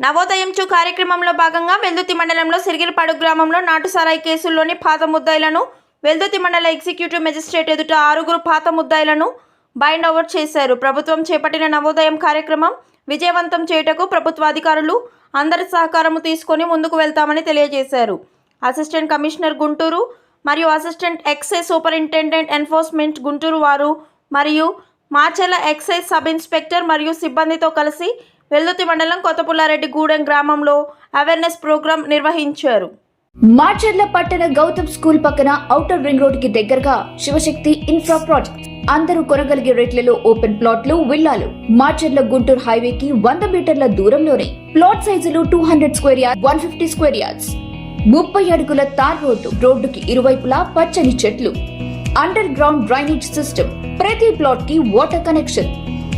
నవోదయం చూ కార్యక్రమంలో భాగంగా వెల్దుతి మండలంలో సిరిగిరిపాడు గ్రామంలో నాటుసారాయి కేసుల్లోని పాత ముద్దాయిలను వెల్దుతి మండల ఎగ్జిక్యూటివ్ మెజిస్ట్రేట్ ఎదుట ఆరుగురు పాత ముద్దాయిలను బైండ్ ఓవర్ చేశారు. ప్రభుత్వం చేపట్టిన నవోదయం కార్యక్రమం విజయవంతం చేయుటకు ప్రభుత్వ అధికారులు అందరి సహకారము తీసుకొని ముందుకు వెళ్తామని తెలియజేశారు. అసిస్టెంట్ కమిషనర్ గుంటూరు మరియు assistant excise superintendent enforcement Guntur వారు మరియు మాచెల ఎక్సైజ్ సబ్ ఇన్స్పెక్టర్ మరియు సిబ్బందితో కలిసి వెల్దుర్తి మండలం కొత్తపుల్లారెడ్డి గూడెం గ్రామంలో అవేర్నెస్ ప్రోగ్రాం నిర్వహించారు. మార్చర్ల పట్టణ గౌతమ్ స్కూల్ పక్కన ఔటర్ రింగ్ రోడ్కి దగ్గరగా శివశక్తి ఇన్ఫ్రా ప్రాజెక్ట్. అందరూ కొనగలిగే రేట్లలో ఓపెన్ ప్లాట్లు విల్లాలు. మార్చర్ల గుంటూరు హైవే కి వంద మీటర్ల దూరంలోనే ప్లాట్ సైజులు two hundred square yard one fifty square yards. ముప్పై అడుగుల తార్ రోడ్డు రోడ్డుకి ఇరువైపులా పచ్చని చెట్లు. Under ground drainage system. ప్రతి ప్లాట్కి వాటర్ కనెక్షన్.